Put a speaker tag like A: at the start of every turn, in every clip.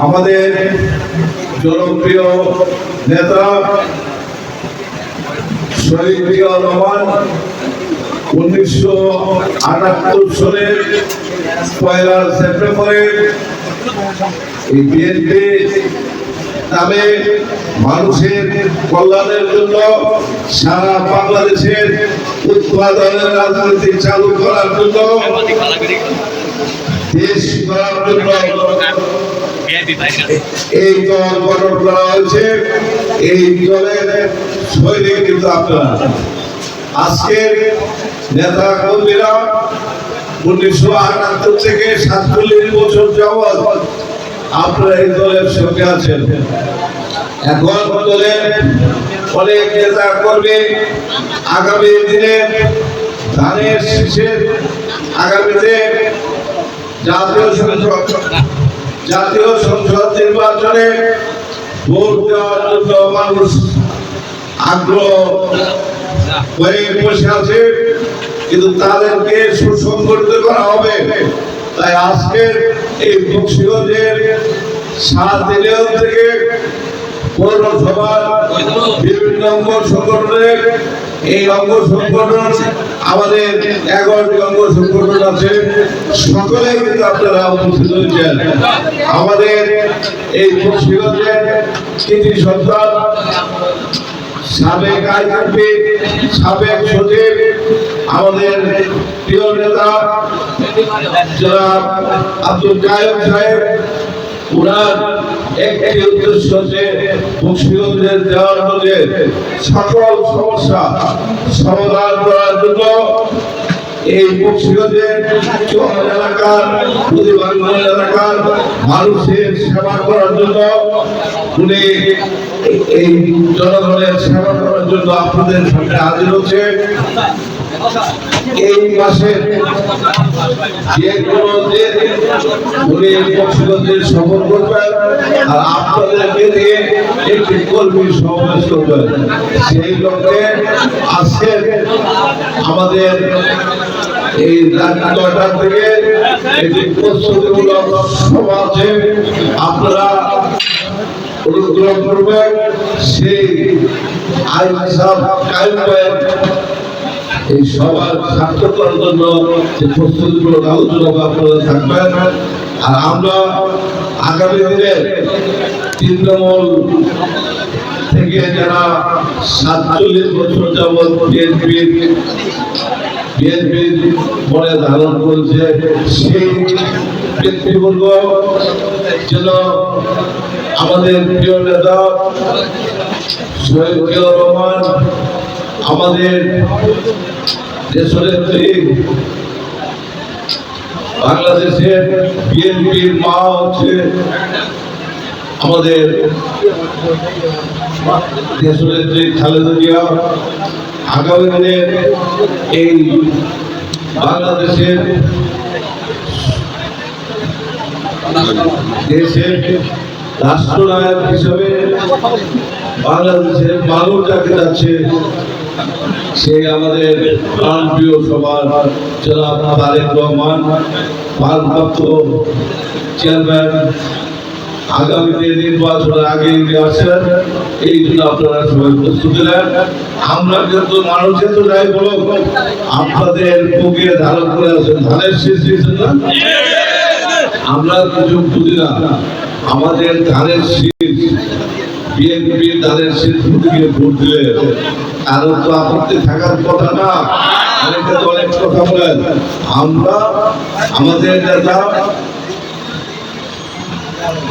A: আমাদের জনপ্রিয় নেতা শহীদ রহমান উনিশশো আটাত্তর সালের পয়লা সেপ্টেম্বরে এই বিএনপি নামে মানুষের কল্যাণের জন্য সারা বাংলাদেশের উৎপাদনের রাজনীতি চালু করার জন্য, দেশ করার জন্য এই দল গঠন করা হয়েছে। এই দলের শৈলী কিন্তু আপনারা। আজকের নেতা কর্মীরা উনিশশো আটাত্তর থেকে সাতচল্লিশ বছর যাবৎ আপনারা এই দলের সঙ্গে আছেন। এখন দলের অনেক নেতা কর্মী আগামী দিনে ধানের শীষের আগামীতে জাতীয় সংসদ জাতীয় সংসদ নির্বাচনে ভোট দেওয়ার জন্য মানুষ আগ্রহ হয়ে বসে আছে। কিন্তু তাদেরকে সুসংগঠিত করা হবে। তাই আজকের এই বক্সিগঞ্জের সাত দিনের থেকে এই সংগঠন, আমাদের সংগঠন আছে কিন্তু আপনারা হয়েছেন। আমাদের এই সন্তান, সাবেক সাবেক আমাদের প্রিয় নেতা জনাব আব্দুল কায়েম সাহেব, উনার একটি উদ্দেশ্য যে মুন্সিগঞ্জের দেওয়ার মধ্যে সকল সমস্যা সমাধান করার জন্য এই মুন্সিগঞ্জের চর এলাকার এলাকার মানুষের সেবা করার জন্য উনি এই জনগণের সেবা করার জন্য আপনাদের সামনে হাজির হচ্ছে। এই মাসে যে কোনো উনি মুন্সিগঞ্জের সফর করবেন আর আপনাদেরকে দিয়ে একটি কর্মী সমাবেশ করবেন। সেই লক্ষ্যে আজকে আমাদের এই রাত থেকে একটি প্রস্তুতিমূলক সভা আছে। আপনারা অনুগ্রহ করবেন। সেই আইন সাহেব এই সবার সার্থক করার জন্য যে প্রস্তুতিমূলক আলোচনা আপনারা থাকবেন আর আমরা আগামী দিনে তৃণমূল থেকে যারা সাতচল্লিশ বছর যাবৎ বিএনপির বিএনপির মনে ধারণ করেছে, সেই ব্যক্তিবর্গ যেন আমাদের প্রিয় নেতা জিয়াউর রহমান আমাদের দেশনেত্রী বাংলাদেশের বিএনপির মা হচ্ছে আমাদের দেশনেত্রী খালেদা জিয়া, আগামী দিনে এই বাংলাদেশের দেশের রাষ্ট্রনায়ক হিসেবে বাংলাদেশের মানুষ যাকে যাচ্ছে সে আমাদের প্রাণপ্রিয় সবার জনাব তারেক রহমান ভারপ্রাপ্ত চেয়ারম্যান। আগামীতে নির্বাচনের আগে আসেন এই জন্য আপনারা সবাই প্রস্তুতি নেন আমরা কিন্তু মানুষের তো যাই বলো আপনাদের বুকে ধারণ করে আছেন ধানের শেষ দিয়েছেন না? আমরা কিছু বুঝি না। আমাদের ধানের শীষ বিএনপি শীষ দিকে ভোট দিলে কারও তো আপত্তি থাকার কথা না। অনেকে তো অনেক কথা বলেন। আমরা, আমাদের নেতা,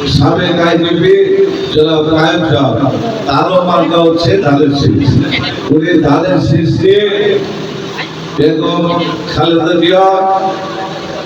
A: সাবেক আইনজীবী জনাব কায়েম সাহেব তারও মার্কা হচ্ছে ধানের শীষ উনি ধানের শীষ বেগম খালেদা জিয়া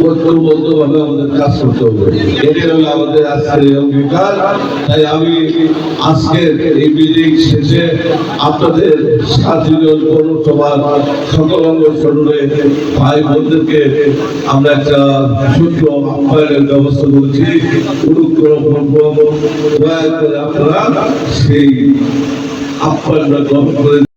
A: ঐক্যবদ্ধভাবে আমাদের কাজ করতে হবে। এটাই হলো আমাদের আজকের অঙ্গীকার, তাই আমি আজকের এই মিটিং শেষে আপনাদের সাতজন পৌরসভার সকল অঙ্গ ভাই বোনদেরকে আমরা একটা ছোট্ট আহ্বানের ব্যবস্থা করেছি। অনুগ্রহ দয়া করে আপনারা সেই আহ্বানটা গ্রহণ করে